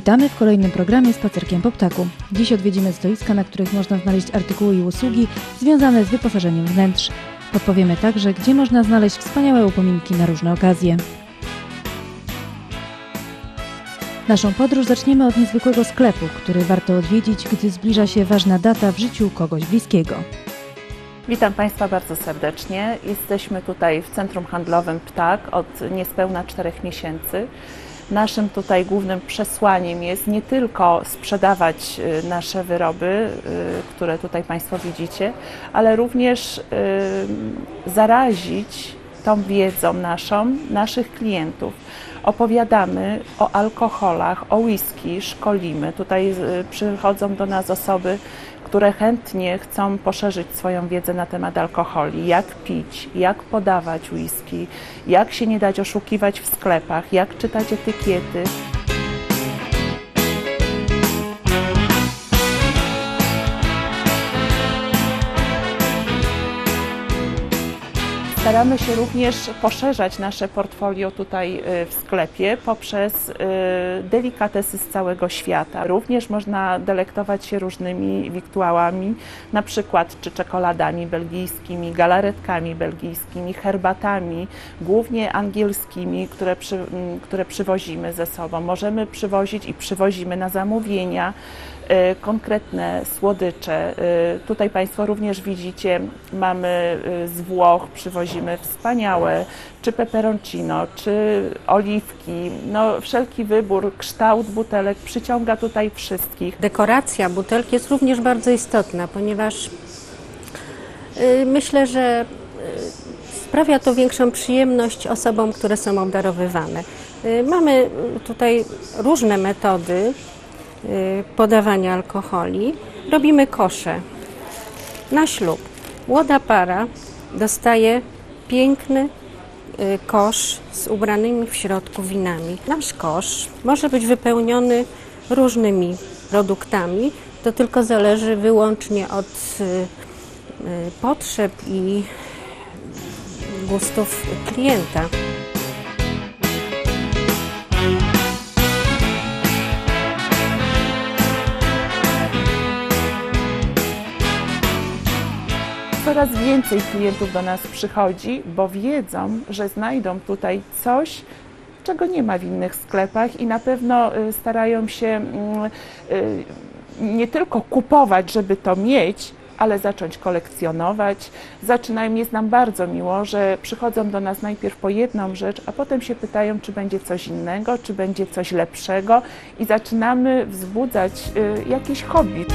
Witamy w kolejnym programie Spacerkiem po ptaku. Dziś odwiedzimy stoiska, na których można znaleźć artykuły i usługi związane z wyposażeniem wnętrz. Podpowiemy także, gdzie można znaleźć wspaniałe upominki na różne okazje. Naszą podróż zaczniemy od niezwykłego sklepu, który warto odwiedzić, gdy zbliża się ważna data w życiu kogoś bliskiego. Witam Państwa bardzo serdecznie. Jesteśmy tutaj w centrum handlowym Ptak od niespełna czterech miesięcy. Naszym tutaj głównym przesłaniem jest nie tylko sprzedawać y, nasze wyroby, y, które tutaj Państwo widzicie, ale również y, zarazić tą wiedzą naszą naszych klientów. Opowiadamy o alkoholach, o whisky, szkolimy. Tutaj przychodzą do nas osoby, które chętnie chcą poszerzyć swoją wiedzę na temat alkoholi, jak pić, jak podawać whisky, jak się nie dać oszukiwać w sklepach, jak czytać etykiety. Staramy się również poszerzać nasze portfolio tutaj y, w sklepie poprzez y, delikatesy z całego świata. Również można delektować się różnymi wiktuałami, na przykład czy czekoladami belgijskimi, galaretkami belgijskimi, herbatami, głównie angielskimi, które, przy, które przywozimy ze sobą. Możemy przywozić i przywozimy na zamówienia konkretne słodycze. E, tutaj Państwo również widzicie, mamy e, z Włoch, przywozimy wspaniałe, czy peperoncino, czy oliwki, no wszelki wybór, kształt butelek przyciąga tutaj wszystkich. Dekoracja butelki jest również bardzo istotna, ponieważ myślę, że sprawia to większą przyjemność osobom, które są obdarowywane. Mamy tutaj różne metody Y, podawania alkoholi, robimy kosze na ślub. Młoda para dostaje piękny y, kosz z ubranymi w środku winami. Nasz kosz może być wypełniony różnymi produktami. To tylko zależy wyłącznie od y, potrzeb i gustów klienta. Coraz więcej klientów do nas przychodzi, bo wiedzą, że znajdą tutaj coś, czego nie ma w innych sklepach i na pewno y, starają się mm, y, nie tylko kupować, żeby to mieć, ale zacząć kolekcjonować. Zaczynają, jest nam bardzo miło, że przychodzą do nas najpierw po jedną rzecz, a potem się pytają, czy będzie coś innego, czy będzie coś lepszego i zaczynamy wzbudzać y, jakieś hobby.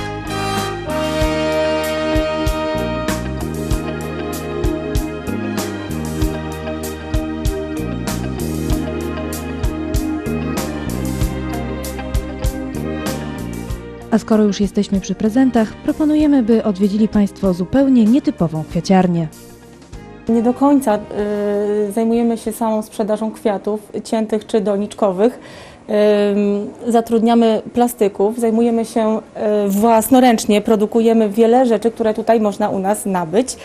A skoro już jesteśmy przy prezentach, proponujemy, by odwiedzili Państwo zupełnie nietypową kwiaciarnię. Nie do końca y, zajmujemy się samą sprzedażą kwiatów, ciętych czy doniczkowych. Y, zatrudniamy plastyków, zajmujemy się y, własnoręcznie, produkujemy wiele rzeczy, które tutaj można u nas nabyć.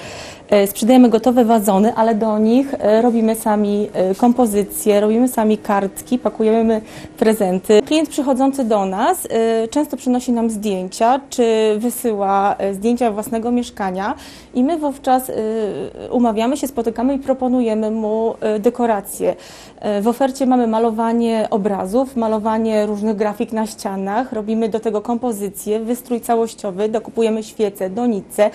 E, sprzedajemy gotowe wazony, ale do nich e, robimy sami e, kompozycje, robimy sami kartki, pakujemy prezenty. Klient przychodzący do nas często przynosi nam zdjęcia, czy wysyła zdjęcia własnego mieszkania i my wówczas umawiamy się, spotykamy i proponujemy mu dekoracje. W ofercie mamy malowanie obrazów, malowanie różnych grafik na ścianach, robimy do tego kompozycje, wystrój całościowy, dokupujemy świece, donice.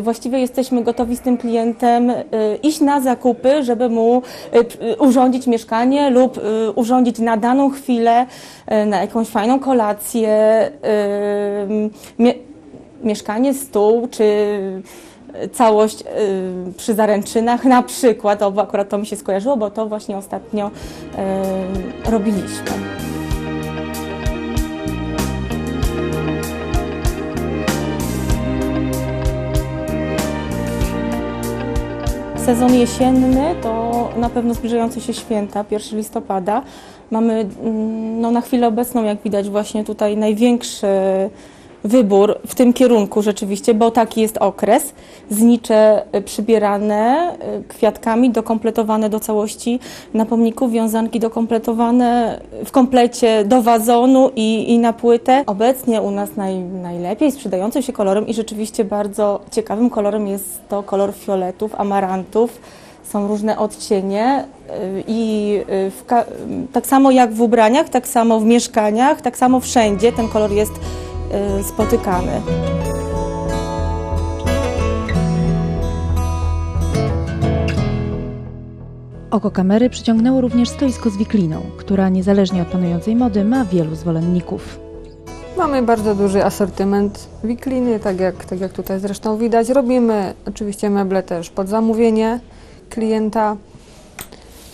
Właściwie jesteśmy gotowi z tym klientem y, iść na zakupy, żeby mu y, y, urządzić mieszkanie lub urządzić na daną chwilę, na jakąś fajną kolację, mieszkanie, stół czy całość przy zaręczynach na przykład, to akurat to mi się skojarzyło, bo to właśnie ostatnio robiliśmy. Sezon jesienny to na pewno zbliżające się święta, 1 listopada. Mamy mm, no, na chwilę obecną, jak widać, właśnie tutaj największy wybór w tym kierunku rzeczywiście, bo taki jest okres. Znicze y, przybierane y, kwiatkami, dokompletowane do całości na pomniku, wiązanki dokompletowane w komplecie do wazonu i, i na płytę. Obecnie u nas naj, najlepiej sprzedającym się kolorem i rzeczywiście bardzo ciekawym kolorem jest to kolor fioletów, amarantów. Są różne odcienie y, i tak samo jak w ubraniach, tak samo w mieszkaniach, tak samo wszędzie ten kolor jest y, spotykany. Oko kamery przyciągnęło również stoisko z wikliną, która niezależnie od panującej mody ma wielu zwolenników. Mamy bardzo duży asortyment wikliny, tak jak, tak jak tutaj zresztą widać. Robimy oczywiście meble też pod zamówienie klienta.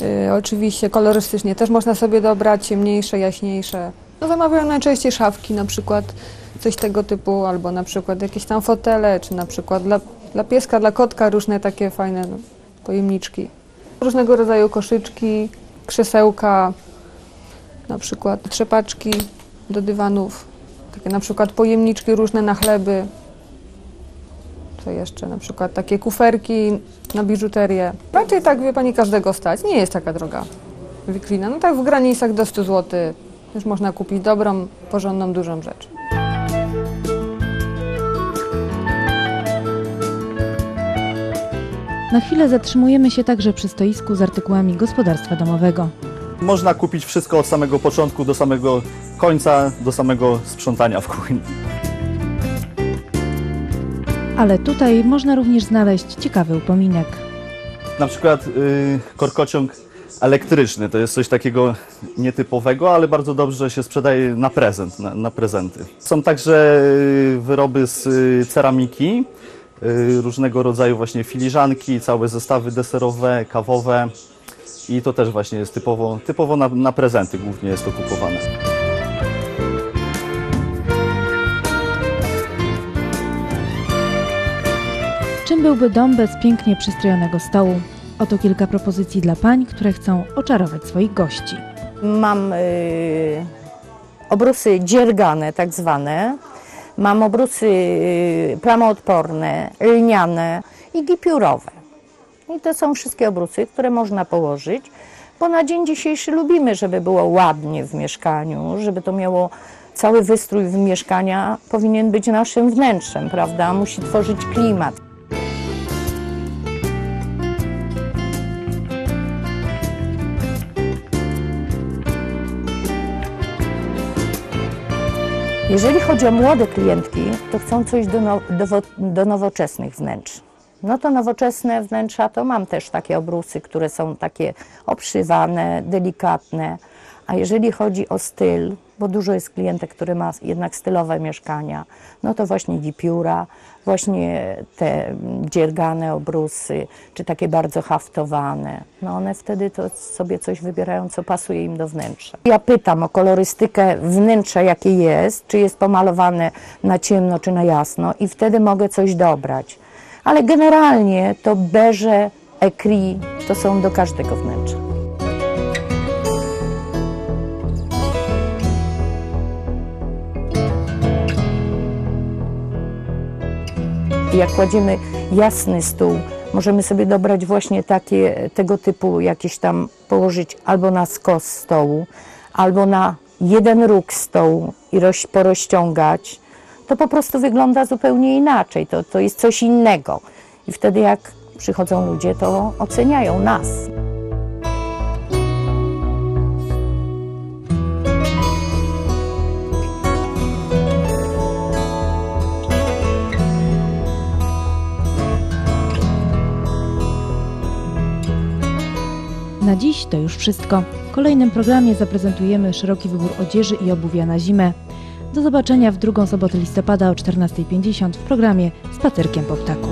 Yy, oczywiście kolorystycznie też można sobie dobrać ciemniejsze, jaśniejsze. No, zamawiają najczęściej szafki na przykład, coś tego typu, albo na przykład jakieś tam fotele, czy na przykład dla, dla pieska, dla kotka różne takie fajne no, pojemniczki. Różnego rodzaju koszyczki, krzesełka, na przykład trzepaczki do dywanów, takie na przykład pojemniczki różne na chleby. Co jeszcze? Na przykład takie kuferki na biżuterię. Raczej tak, wie Pani, każdego stać. Nie jest taka droga wiklina. No tak w granicach do 100 zł już można kupić dobrą, porządną, dużą rzecz. Na chwilę zatrzymujemy się także przy stoisku z artykułami gospodarstwa domowego. Można kupić wszystko od samego początku do samego końca, do samego sprzątania w kuchni. Ale tutaj można również znaleźć ciekawy upominek. Na przykład y, korkociąg elektryczny to jest coś takiego nietypowego, ale bardzo dobrze się sprzedaje na prezent, na, na prezenty. Są także y, wyroby z y, ceramiki, różnego rodzaju właśnie filiżanki, całe zestawy deserowe, kawowe i to też właśnie jest typowo, typowo na, na prezenty głównie jest to kupowane. Czym byłby dom bez pięknie przystrojonego stołu? Oto kilka propozycji dla pań, które chcą oczarować swoich gości. Mam y, obrusy dziergane, tak zwane. Mam obrusy y, plamoodporne, lniane i gipiurowe. I to są wszystkie obrusy, które można położyć, bo na dzień dzisiejszy lubimy, żeby było ładnie w mieszkaniu, żeby to miało cały wystrój w mieszkania powinien być naszym wnętrzem, prawda? Musi tworzyć klimat. Jeżeli chodzi o młode klientki, to chcą coś do, no, do, do nowoczesnych wnętrz. No to nowoczesne wnętrza to mam też takie obrusy, które są takie obszywane, delikatne. A jeżeli chodzi o styl, bo dużo jest klientek, które ma jednak stylowe mieszkania, no to właśnie gipiura, właśnie te dziergane obrusy, czy takie bardzo haftowane. No one wtedy to sobie coś wybierają, co pasuje im do wnętrza. Ja pytam o kolorystykę wnętrza, jakie jest, czy jest pomalowane na ciemno, czy na jasno i wtedy mogę coś dobrać. Ale generalnie to beże, ekri to są do każdego wnętrza. Jak kładziemy jasny stół, możemy sobie dobrać właśnie takie, tego typu jakieś tam położyć albo na skos stołu, albo na jeden róg stołu i roz, porozciągać. To po prostu wygląda zupełnie inaczej, to, to jest coś innego. I wtedy jak przychodzą ludzie, to oceniają nas. Na dziś to już wszystko. W kolejnym programie zaprezentujemy szeroki wybór odzieży i obuwia na zimę. Do zobaczenia w drugą sobotę listopada o 14.50 w programie Spacerkiem po ptaku.